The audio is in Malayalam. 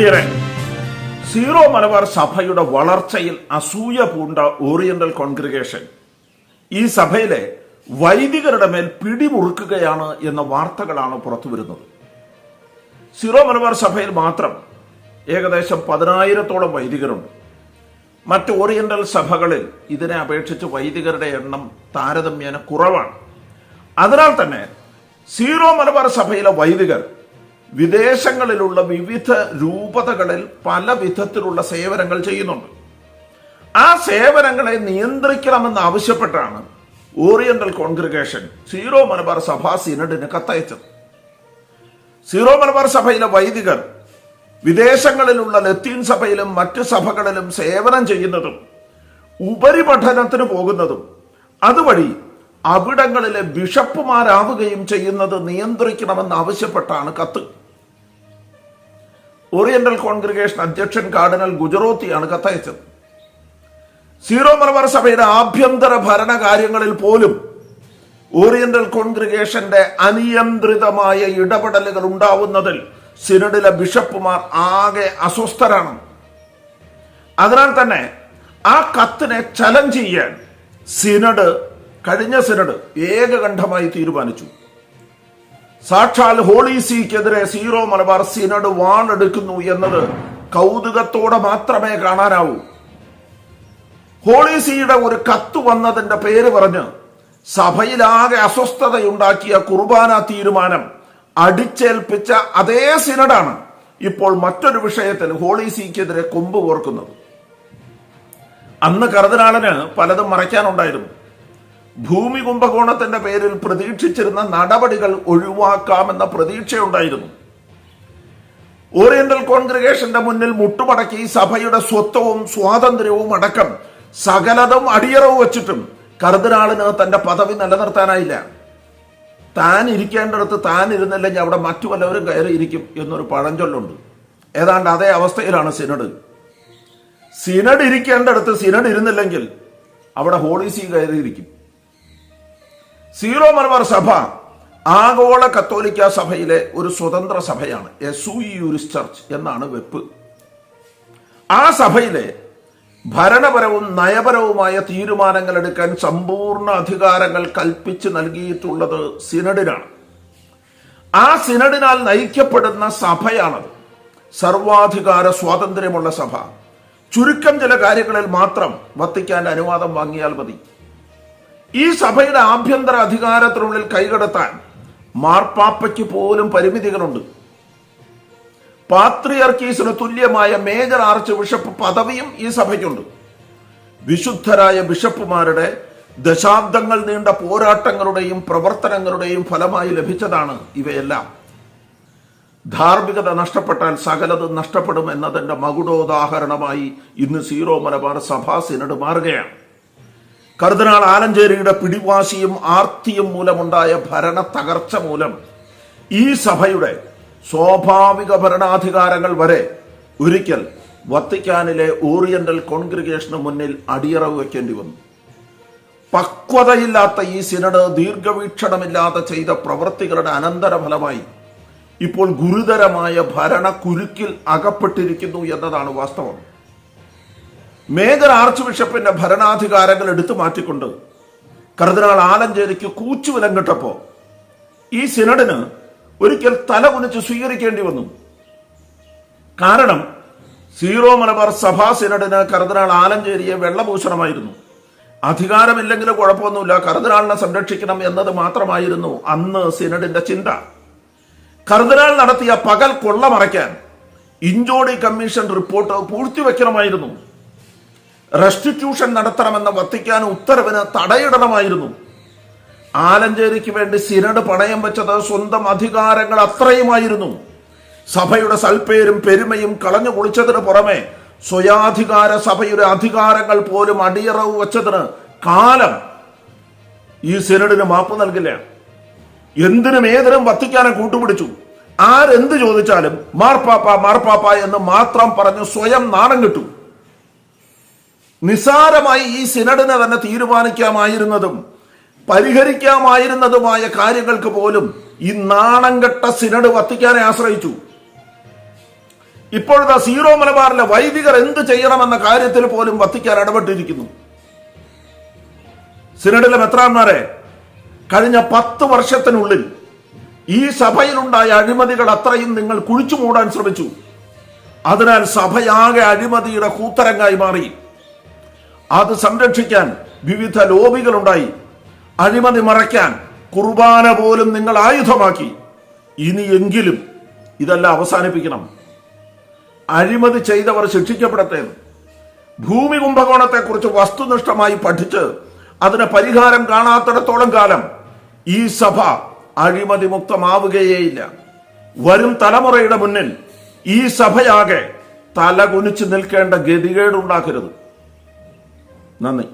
പ്രിയരെ സീറോ മലബാർ സഭയുടെ വളർച്ചയിൽ അസൂയ പൂണ്ട ഓറിയന്റൽ കോൺഗ്രിഗേഷൻ ഈ സഭയിലെ വൈദികരുടെ മേൽ പിടിമുറുക്കുകയാണ് എന്ന വാർത്തകളാണ് പുറത്തു വരുന്നത്. സീറോ മലബാർ സഭയിൽ മാത്രം ഏകദേശം പതിനായിരത്തോളം വൈദികരുണ്ട്. മറ്റ് ഓറിയന്റൽ സഭകളിൽ ഇതിനെ അപേക്ഷിച്ച് വൈദികരുടെ എണ്ണം താരതമ്യേന കുറവാണ്. അതിനാൽ തന്നെ സീറോ മലബാർ സഭയിലെ വൈദികർ വിദേശങ്ങളിലുള്ള വിവിധ രൂപതകളിൽ പല വിധത്തിലുള്ള സേവനങ്ങൾ ചെയ്യുന്നുണ്ട്. ആ സേവനങ്ങളെ നിയന്ത്രിക്കണമെന്ന് ആവശ്യപ്പെട്ടാണ് ഓറിയന്റൽ കോൺഗ്രിഗേഷൻ സീറോ മലബാർ സഭ സിനഡിന് കത്തയച്ചത്. സീറോ മലബാർ സഭയിലെ വൈദികർ വിദേശങ്ങളിലുള്ള ലത്തീൻ സഭയിലും മറ്റു സഭകളിലും സേവനം ചെയ്യുന്നതും ഉപരിപഠനത്തിന് പോകുന്നതും അതുവഴി അവിടങ്ങളിലെ ബിഷപ്പുമാരാവുകയും ചെയ്യുന്നത് നിയന്ത്രിക്കണമെന്ന് ആവശ്യപ്പെട്ടാണ് കത്ത്. ഓറിയന്റൽ കോൺഗ്രിഗേഷൻ അധ്യക്ഷൻ കാർഡിനൽ ഗുജറോത്തിയാണ് കത്തയച്ചത്. സീറോ മലബാർ സഭയുടെ ആഭ്യന്തര ഭരണകാര്യങ്ങളിൽ പോലും ഓറിയന്റൽ കോൺഗ്രിഗേഷന്റെ അനിയന്ത്രിതമായ ഇടപെടലുകൾ ഉണ്ടാവുന്നതിൽ സിനഡിലെ ബിഷപ്പുമാർ ആകെ അസ്വസ്ഥരാണ്. അതിനാൽ തന്നെ ആ കത്തിനെ ചലഞ്ച് ചെയ്യാൻ സിനഡ് കഴിഞ്ഞ സിനഡ് ഏകകണ്ഠമായി തീരുമാനിച്ചു. സാക്ഷാൽ ഹോളി സിക്കെതിരെ സീറോ മലബാർ സിനഡ് വാണെടുക്കുന്നു എന്നത് കൗതുകത്തോടെ മാത്രമേ കാണാനാവൂ. ഹോളി സീയുടെ ഒരു കത്ത് വന്നതിന്റെ പേര് പറഞ്ഞ് സഭയിലാകെ അസ്വസ്ഥതയുണ്ടാക്കിയ കുർബാന തീരുമാനം അടിച്ചേൽപ്പിച്ച അതേ സിനഡാണ് ഇപ്പോൾ മറ്റൊരു വിഷയത്തിൽ ഹോളി സിക്കെതിരെ കൊമ്പ് കോർക്കുന്നത്. അന്ന് കർദിനാളിന് പലതും മറയ്ക്കാനുണ്ടായിരുന്നു. ഭൂമി കുംഭകോണത്തിന്റെ പേരിൽ പ്രതീക്ഷിച്ചിരുന്ന നടപടികൾ ഒഴിവാക്കാമെന്ന പ്രതീക്ഷയുണ്ടായിരുന്നു. ഓറിയന്റൽ കോൺഗ്രിഗേഷന്റെ മുന്നിൽ മുട്ടുമടക്കി സഭയുടെ സ്വത്വവും സ്വാതന്ത്ര്യവും അടക്കം സകലതും അടിയറവ് വച്ചിട്ടും കർദിനാളിന് തന്റെ പദവി നിലനിർത്താനായില്ല. താൻ ഇരിക്കേണ്ടടുത്ത് താൻ ഇരുന്നില്ലെങ്കിൽ അവിടെ മറ്റു വല്ലവരും കയറി ഇരിക്കും എന്നൊരു പഴഞ്ചൊല്ലുണ്ട്. ഏതാണ്ട് അതേ അവസ്ഥയിലാണ് സിനഡ്. സിനഡ് ഇരിക്കേണ്ടടുത്ത് സിനഡ് ഇരുന്നില്ലെങ്കിൽ അവിടെ ഹോളിസി കയറിയിരിക്കും. സീറോ മലബാർ സഭ ആഗോള കത്തോലിക്ക സഭയിലെ ഒരു സ്വതന്ത്ര സഭയാണ്. എസൂയൂരിസ് ചർച്ച് എന്നാണ് വെപ്പ്. ആ സഭയിലെ ഭരണപരവും നയപരവുമായ തീരുമാനങ്ങൾ എടുക്കാൻ സമ്പൂർണ അധികാരങ്ങൾ കൽപ്പിച്ച് നൽകിയിട്ടുള്ളത് സിനഡിനാണ്. ആ സിനഡിനാൽ നയിക്കപ്പെടുന്ന സഭയാണത്. സർവാധികാര സ്വാതന്ത്ര്യമുള്ള സഭ. ചുരുക്കം ചില കാര്യങ്ങളിൽ മാത്രം വത്തിക്കാൻ അനുവാദം വാങ്ങിയാൽ മതി. ഈ സഭയുടെ ആഭ്യന്തര അധികാരത്തിനുള്ളിൽ കൈകടത്താൻ മാർപ്പാപ്പയ്ക്ക് പോലും പരിമിതികളുണ്ട്. പാത്രിയർക്കീസിന് തുല്യമായ മേജർ ആർച്ച് ബിഷപ്പ് പദവിയും ഈ സഭയ്ക്കുണ്ട്. വിശുദ്ധരായ ബിഷപ്പുമാരുടെ ദശാബ്ദങ്ങൾ നീണ്ട പോരാട്ടങ്ങളുടെയും പ്രവർത്തനങ്ങളുടെയും ഫലമായി ലഭിച്ചതാണ് ഇവയെല്ലാം. ധാർമ്മികത നഷ്ടപ്പെട്ടാൽ സകലതും നഷ്ടപ്പെടും എന്നതിന്റെ മകുടോദാഹരണമായി ഇന്ന് സീറോ മലബാർ സഭാ സിനഡ് മാറുകയാണ്. കർദിനാൾ ആലഞ്ചേരിയുടെ പിടിവാശിയും ആർത്തിയും മൂലമുണ്ടായ ഭരണ തകർച്ച മൂലം ഈ സഭയുടെ സ്വാഭാവിക ഭരണാധികാരങ്ങൾ വരെ ഒരിക്കൽ വത്തിക്കാനിലെ ഓറിയന്റൽ കോൺഗ്രിഗേഷന് മുന്നിൽ അടിയറവ് വയ്ക്കേണ്ടി വന്നു. പക്വതയില്ലാത്ത ഈ സിനഡ് ദീർഘവീക്ഷണമില്ലാതെ ചെയ്ത പ്രവൃത്തികളുടെ അനന്തരഫലമായി ഇപ്പോൾ ഗുരുതരമായ ഭരണ കുരുക്കിൽ അകപ്പെട്ടിരിക്കുന്നു എന്നതാണ് വാസ്തവം. മേജർ ആർച്ച് ബിഷപ്പിന്റെ ഭരണാധികാരങ്ങൾ എടുത്തു മാറ്റിക്കൊണ്ട് കർദിനാൾ ആലഞ്ചേരിക്ക് കൂച്ചുവിലം കിട്ടപ്പോ ഈ സിനഡിന് ഒരിക്കൽ തല കുനിച്ച് സ്വീകരിക്കേണ്ടി വന്നു. കാരണം സീറോ മലബാർ സഭാ സിനഡിന് കർദിനാൾ ആലഞ്ചേരിയെ വെള്ളഭൂഷണമായിരുന്നു അധികാരമില്ലെങ്കിലും കുഴപ്പമൊന്നുമില്ല കർദിനാളിനെ സംരക്ഷിക്കണം എന്നത് മാത്രമായിരുന്നു അന്ന് സിനഡിന്റെ ചിന്ത. കർദിനാൾ നടത്തിയ പകൽ കൊള്ള മറയ്ക്കാൻ ഇഞ്ചോടി കമ്മീഷൻ റിപ്പോർട്ട് പൂഴ്ത്തിവെക്കണമായിരുന്നു. റെസ്റ്റിറ്റ്യൂഷൻ നടത്തണമെന്ന വത്തിക്കാൻ ഉത്തരവിന് തടയിടണമായിരുന്നു. ആലഞ്ചേരിക്ക് വേണ്ടി സിനഡ് പണയം വെച്ചത് സ്വന്തം അധികാരങ്ങൾ അത്രയുമായിരുന്നു. സഭയുടെ സൽപ്പേരും പെരുമയും കളഞ്ഞു കുളിച്ചതിന് പുറമെ സ്വയാധികാര സഭയുടെ അധികാരങ്ങൾ പോലും അടിയറവ് വെച്ചതിന് കാലം ഈ സിനഡിന് മാപ്പ് നൽകില്ല. എന്തിനും ഏതിനും വത്തിക്കാനെ കൂട്ടുപിടിച്ചു. ആരെന്ത് ചോദിച്ചാലും മാർപ്പാപ്പ മാർപ്പാപ്പ എന്ന് മാത്രം പറഞ്ഞു സ്വയം നാണം കിട്ടു. നിസാരമായി ഈ സിനഡിനെ തന്നെ തീരുമാനിക്കാമായിരുന്നതും പരിഹരിക്കാമായിരുന്നതുമായ കാര്യങ്ങൾക്ക് പോലും ഈ നാണം കെട്ട സിനഡ് വത്തിക്കാനെ ആശ്രയിച്ചു. ഇപ്പോഴത്തെ സീറോ മലബാറിലെ വൈദികർ എന്ത് ചെയ്യണമെന്ന കാര്യത്തിൽ പോലും വത്തിക്കാൻ ഇടപെട്ടിരിക്കുന്നു. സിനഡിലെ മെത്രാന്മാരെ കഴിഞ്ഞ പത്ത് വർഷത്തിനുള്ളിൽ ഈ സഭയിലുണ്ടായ അഴിമതികൾ അത്രയും നിങ്ങൾ കുഴിച്ചു മൂടാൻ ശ്രമിച്ചു. അതിനാൽ സഭയാകെ അഴിമതിയുടെ കൂത്തരങ്ങായി മാറി. അത് സംരക്ഷിക്കാൻ വിവിധ ലോബികളുണ്ടായി. അഴിമതി മറയ്ക്കാൻ കുർബാന പോലും നിങ്ങൾ ആയുധമാക്കി. ഇനിയെങ്കിലും ഇതെല്ലാം അവസാനിപ്പിക്കണം. അഴിമതി ചെയ്തവർ ശിക്ഷിക്കപ്പെടട്ടെ. ഭൂമി കുംഭകോണത്തെക്കുറിച്ച് വസ്തുനിഷ്ഠമായി പഠിച്ച് അതിന് പരിഹാരം കാണാത്തിടത്തോളം കാലം ഈ സഭ അഴിമതി മുക്തമാവുകയേയില്ല. വരും തലമുറയുടെ മുന്നിൽ ഈ സഭയാകെ തല കുനിച്ചു നിൽക്കേണ്ട ഗതികേടുണ്ടാക്കരുത്. нано